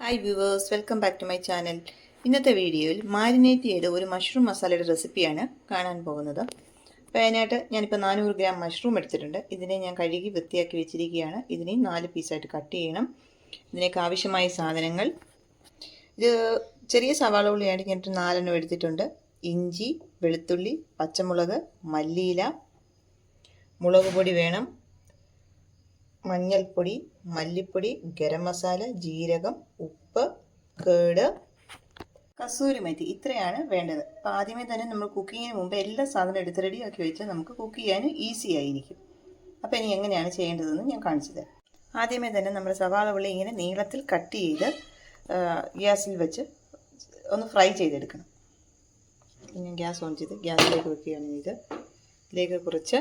Hi viewers welcome back to my channel ഇന്നത്തെ വീഡിയോയിൽ marinate ചെയ്ത ഒരു മഷ്റൂം മസാലയുടെ റെസിപ്പിയാണ് കാണാൻ പോകുന്നത്. അപ്പോൾ അതിനായിട്ട് ഞാനിപ്പോൾ നാനൂറ് ഗ്രാം മഷ്റൂം എടുത്തിട്ടുണ്ട്. ഇതിനെ ഞാൻ കഴുകി വൃത്തിയാക്കി വെച്ചിരിക്കുകയാണ്. ഇതിനെ നാല് പീസായിട്ട് കട്ട് ചെയ്യണം. ഇതിനേക്ക് ആവശ്യമായ സാധനങ്ങൾ. ഇത് ചെറിയ സവാള ഉള്ളിയായിട്ട് ഞാനൊരു നാലെണ്ണം എടുത്തിട്ടുണ്ട്. ഇഞ്ചി വെളുത്തുള്ളി പച്ചമുളക് മല്ലിയില മുളക് പൊടി വേണം മഞ്ഞൾപ്പൊടി മല്ലിപ്പൊടി ഗരം മസാല ജീരകം ഉപ്പ് കേട്. കസൂരി മെത്തി ഇത്രയാണ് വേണ്ടത്. അപ്പോൾ ആദ്യമേ തന്നെ നമ്മൾ കുക്കിങ്ങിന് മുമ്പ് എല്ലാ സാധനവും എടുത്ത് റെഡിയാക്കി വെച്ചാൽ നമുക്ക് കുക്ക് ചെയ്യാൻ ഈസി ആയിരിക്കും. അപ്പോൾ ഇനി എങ്ങനെയാണ് ചെയ്യേണ്ടതെന്ന് ഞാൻ കാണിച്ചു തരാം. ആദ്യമേ തന്നെ നമ്മൾ സവാള ഉള്ളി ഇങ്ങനെ നീളത്തിൽ കട്ട് ചെയ്ത് ഗ്യാസിൽ വെച്ച് ഒന്ന് ഫ്രൈ ചെയ്തെടുക്കണം. ഞാൻ ഗ്യാസ് ഓൺ ചെയ്ത് ഗ്യാസിലേക്ക് വെക്കുകയാണ് ഇത്. ഇതിലേക്ക് കുറച്ച്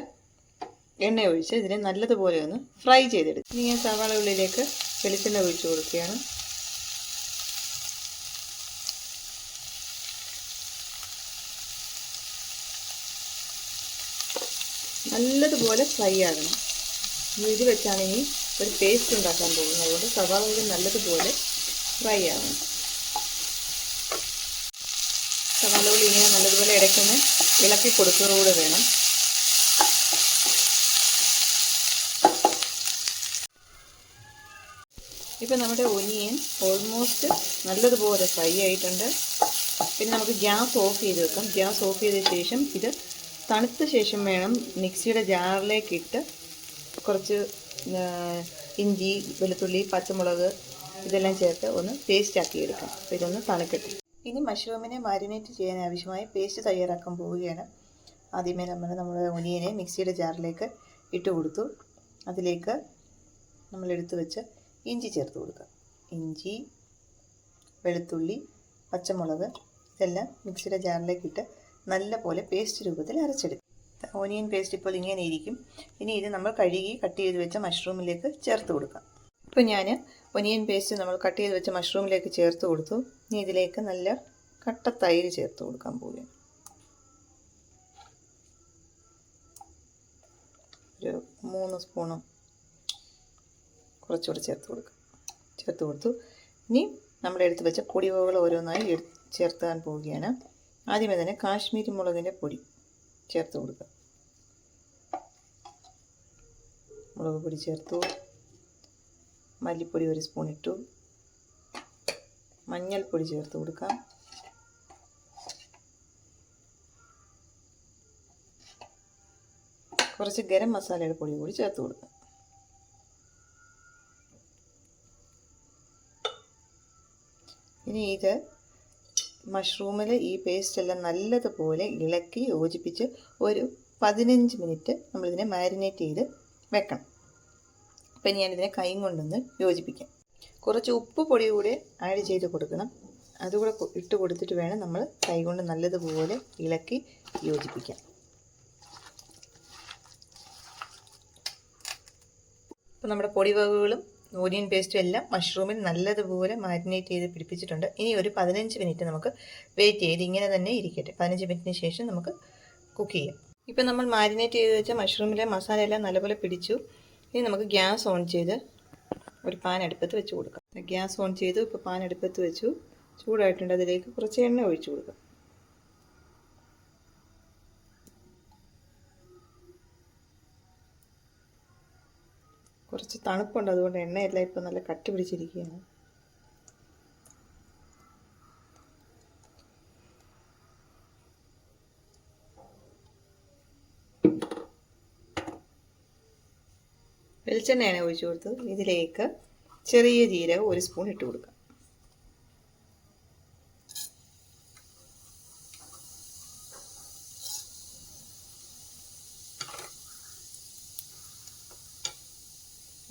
എണ്ണ ഒഴിച്ച് ഇതിനെ നല്ലതുപോലെ ഒന്ന് ഫ്രൈ ചെയ്തെടുക്കും. ഇനി ഞാൻ സവാള ഉള്ളിലേക്ക് വെളിച്ചെണ്ണ ഒഴിച്ച് കൊടുക്കുകയാണ്. നല്ലതുപോലെ ഫ്രൈ ആകണം. ഇത് വെച്ചാണ് ഇനി ഒരു പേസ്റ്റ് ഉണ്ടാക്കാൻ പോകുന്നത്. അതുകൊണ്ട് സവാള നല്ലതുപോലെ ഫ്രൈ ആകണം സവാള ഉള്ളി ഇങ്ങനെ നല്ലതുപോലെ ഇടയ്ക്കൊന്ന് ഇളക്കി കൊടുക്കുന്നതുകൂടെ വേണം ഇപ്പം നമ്മുടെ ഒനിയൻ ഓൾമോസ്റ്റ് നല്ലതുപോലെ ഫ്രൈ ആയിട്ടുണ്ട്. പിന്നെ നമുക്ക് ഗ്യാസ് ഓഫ് ചെയ്ത് വെക്കാം. ഗ്യാസ് ഓഫ് ചെയ്ത ശേഷം ഇത് തണുത്ത ശേഷം വേണം മിക്സിയുടെ ജാറിലേക്ക് ഇട്ട് കുറച്ച് ഇഞ്ചി വെളുത്തുള്ളി പച്ചമുളക് ഇതെല്ലാം ചേർത്ത് ഒന്ന് പേസ്റ്റ് ആക്കി എടുക്കാം. അപ്പോൾ ഇതൊന്ന് തണുക്കട്ടെ. ഇനി മഷ്റൂമിനെ മാരിനേറ്റ് ചെയ്യാൻ ആവശ്യമായ പേസ്റ്റ് തയ്യാറാക്കാൻ പോവുകയാണ്. ആദ്യമേ നമ്മൾ നമ്മുടെ ഒനിയനെ മിക്സിയുടെ ജാറിലേക്ക് ഇട്ട് കൊടുത്തു. അതിലേക്ക് നമ്മൾ എടുത്തു വെച്ച് ഇഞ്ചി ചേർത്ത് കൊടുക്കുക. ഇഞ്ചി വെളുത്തുള്ളി പച്ചമുളക് ഇതെല്ലാം മിക്സിയുടെ ജാറിലേക്ക് ഇട്ട് നല്ലപോലെ പേസ്റ്റ് രൂപത്തിൽ അരച്ചെടുക്കുക. ഓനിയൻ പേസ്റ്റ് ഇപ്പോൾ ഇങ്ങനെ ഇരിക്കും. ഇനി ഇത് നമ്മൾ കഴുകി കട്ട് ചെയ്ത് വെച്ച മഷ്റൂമിലേക്ക് ചേർത്ത് കൊടുക്കാം. ഇപ്പോൾ ഞാൻ ഒനിയൻ പേസ്റ്റ് നമ്മൾ കട്ട് ചെയ്ത് വെച്ച മഷ്റൂമിലേക്ക് ചേർത്ത് കൊടുത്തു. ഇനി ഇതിലേക്ക് നല്ല കട്ട തൈര് ചേർത്ത് കൊടുക്കാൻ പോവുകയാണ്. ഒരു മൂന്ന് സ്പൂണും കുറച്ചുകൂടെ ചേർത്ത് കൊടുക്കുക ചേർത്ത് കൊടുത്തു. ഇനി നമ്മൾ എടുത്ത് വെച്ച പൊടിവകൾ ഓരോന്നായി ചേർത്താൻ പോവുകയാണ്. ആദ്യമേ തന്നെ കാശ്മീരി മുളകിന്റെ പൊടി ചേർത്ത് കൊടുക്കുക മുളക് പൊടി ചേർത്തു. മല്ലിപ്പൊടി ഒരു സ്പൂൺ ഇട്ടു. മഞ്ഞൾപ്പൊടി ചേർത്ത് കൊടുക്കാം. കുറച്ച് ഗരം മസാലയുടെ പൊടി കൂടി ചേർത്ത് കൊടുക്കാം. ഇനി ഇത് മഷ്റൂമിൽ ഈ പേസ്റ്റ് എല്ലാം നല്ലതുപോലെ ഇളക്കി യോജിപ്പിച്ച് ഒരു പതിനഞ്ച് മിനിറ്റ് നമ്മളിതിനെ മാരിനേറ്റ് ചെയ്ത് വെക്കണം. അപ്പം ഞാനിതിനെ കൈ കൊണ്ടൊന്ന് യോജിപ്പിക്കാം. കുറച്ച് ഉപ്പ് പൊടി കൂടെ ആഡ് ചെയ്ത് കൊടുക്കണം. അതുകൂടെ ഇട്ട് കൊടുത്തിട്ട് വേണം നമ്മൾ കൈ കൊണ്ട് നല്ലതുപോലെ ഇളക്കി യോജിപ്പിക്കാം. അപ്പം നമ്മുടെ പൊടിവകകളും ഓനിയൻ പേസ്റ്റും എല്ലാം മഷ്റൂമിൽ നല്ലതുപോലെ മാരിനേറ്റ് ചെയ്ത് പിടിപ്പിച്ചിട്ടുണ്ട്. ഇനി ഒരു പതിനഞ്ച് മിനിറ്റ് നമുക്ക് വെയിറ്റ് ചെയ്ത് ഇങ്ങനെ തന്നെ ഇരിക്കട്ടെ. പതിനഞ്ച് മിനിറ്റിന് ശേഷം നമുക്ക് കുക്ക് ചെയ്യാം. ഇപ്പം നമ്മൾ മാരിനേറ്റ് ചെയ്ത് വെച്ച മഷ്റൂമിലെ മസാല എല്ലാം നല്ലപോലെ പിടിച്ചു. ഇനി നമുക്ക് ഗ്യാസ് ഓൺ ചെയ്ത് ഒരു പാൻ അടുപ്പത്ത് വെച്ച് കൊടുക്കാം. ഗ്യാസ് ഓൺ ചെയ്തു ഇപ്പോൾ പാൻ അടുപ്പത്ത് വെച്ചു. ചൂടായിട്ടുണ്ട് അതിലേക്ക് കുറച്ച് എണ്ണ ഒഴിച്ചു കൊടുക്കാം. കുറച്ച് തണുപ്പുണ്ട്. അതുകൊണ്ട് എണ്ണയെല്ലാം ഇപ്പം നല്ല കട്ടി പിടിച്ചിരിക്കുകയാണ്. വെളിച്ചെണ്ണയാണ് ഒഴിച്ചു കൊടുത്ത് ഇതിലേക്ക് ചെറിയ ജീരകം ഒരു സ്പൂൺ ഇട്ട് കൊടുക്കുക.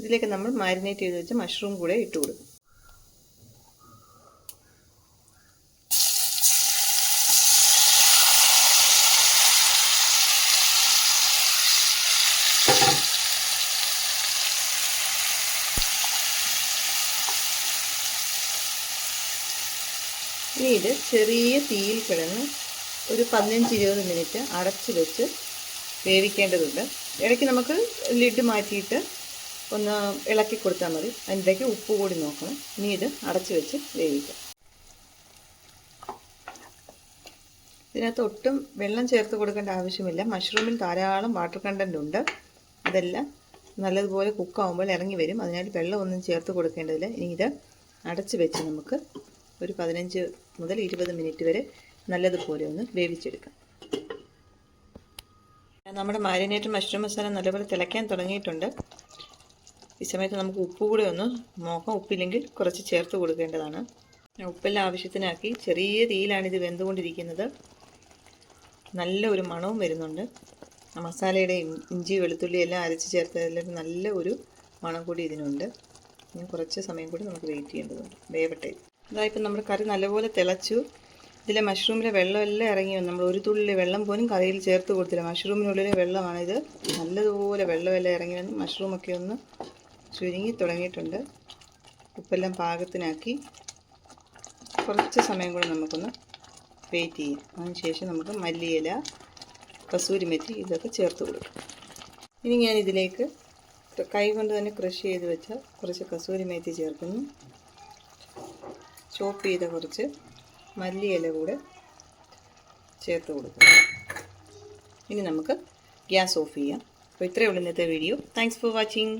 ഇതിലേക്ക് നമ്മൾ മാരിനേറ്റ് ചെയ്ത് വെച്ച മഷ്റൂം കൂടെ ഇട്ട് കൊടുക്കും. ഇനി ഇത് ചെറിയ തീയിൽ കിടന്ന് ഒരു പതിനഞ്ച് ഇരുപത് മിനിറ്റ് അടച്ചു വെച്ച് വേവിക്കേണ്ടതുണ്ട്. ഇടയ്ക്ക് നമുക്ക് ലിഡ് മാറ്റിയിട്ട് ഒന്ന് ഇളക്കി കൊടുത്താൽ മതി. അതിന്റെക്ക് ഉപ്പ് കൂടി നോക്കണം. ഇനി ഇത് അടച്ച് വെച്ച് വേവിക്കാം. ഇതിനകത്ത് ഒട്ടും വെള്ളം ചേർത്ത് കൊടുക്കേണ്ട ആവശ്യമില്ല. മഷ്റൂമിൽ ധാരാളം വാട്ടർ കണ്ടന്റ് ഉണ്ട്. അതെല്ലാം നല്ലതുപോലെ കുക്കാവുമ്പോൾ ഇറങ്ങി വരും. അതിനാൽ വെള്ളമൊന്നും ചേർത്ത് കൊടുക്കേണ്ടതില്ല. ഇനി ഇത് അടച്ച് വെച്ച് നമുക്ക് ഒരു പതിനഞ്ച് മുതൽ ഇരുപത് മിനിറ്റ് വരെ നല്ലതുപോലെ ഒന്ന് വേവിച്ചെടുക്കാം. നമ്മുടെ മാരിനേറ്റ് മഷ്റൂം മസാല നല്ലപോലെ തിളയ്ക്കാൻ തുടങ്ങിയിട്ടുണ്ട്. ഈ സമയത്ത് നമുക്ക് ഉപ്പ് കൂടെ ഒന്ന് നോക്കാം. ഉപ്പില്ലെങ്കിൽ കുറച്ച് ചേർത്ത് കൊടുക്കേണ്ടതാണ്. ഉപ്പെല്ലാം ആവശ്യത്തിനാക്കി ചെറിയ തീയിലാണ് ഇത് വെന്തുകൊണ്ടിരിക്കുന്നത്. നല്ല ഒരു മണവും വരുന്നുണ്ട്. മസാലയുടെ ഇഞ്ചി വെളുത്തുള്ളി എല്ലാം അരച്ച് ചേർത്തതിൽ നല്ല ഒരു മണം കൂടി ഇതിനുണ്ട്. ഇനി കുറച്ച് സമയം കൂടി നമുക്ക് വെയിറ്റ് ചെയ്യേണ്ടതുണ്ട്. വേവട്ടെ. ഇതായിപ്പോൾ നമ്മുടെ കറി നല്ലപോലെ തിളച്ചു. ഇതിലെ മഷ്റൂമിലെ വെള്ളമെല്ലാം ഇറങ്ങി വന്നു. നമ്മൾ ഒരു തുള്ളി വെള്ളം പോലും കറിയിൽ ചേർത്ത് കൊടുത്തില്ല. മഷ്റൂമിനുള്ളിലെ വെള്ളമാണിത്. നല്ലതുപോലെ വെള്ളമെല്ലാം ഇറങ്ങി വന്ന് മഷ്റൂമൊക്കെ ഒന്ന് ചുരുങ്ങി തുടങ്ങിയിട്ടുണ്ട്. ഉപ്പെല്ലാം പാകത്തിനാക്കി കുറച്ച് സമയം കൂടി നമുക്കൊന്ന് വെയിറ്റ് ചെയ്യാം. അതിനുശേഷം നമുക്ക് മല്ലിയില കസൂരി മെത്തി ഇതൊക്കെ ചേർത്ത് കൊടുക്കും. ഇനി ഞാൻ ഇതിലേക്ക് കൈ കൊണ്ട് തന്നെ ക്രഷ് ചെയ്ത് വെച്ച കുറച്ച് കസൂരി മേത്തി ചേർക്കുന്നു. ചോപ്പ് ചെയ്ത കുറച്ച് മല്ലിയില കൂടെ ചേർത്ത് കൊടുക്കും ഇനി നമുക്ക് ഗ്യാസ് ഓഫ് ചെയ്യാം. അപ്പോൾ ഇത്രയേ ഉള്ളൂ ഇന്നത്തെ വീഡിയോ താങ്ക്സ് ഫോർ വാച്ചിങ്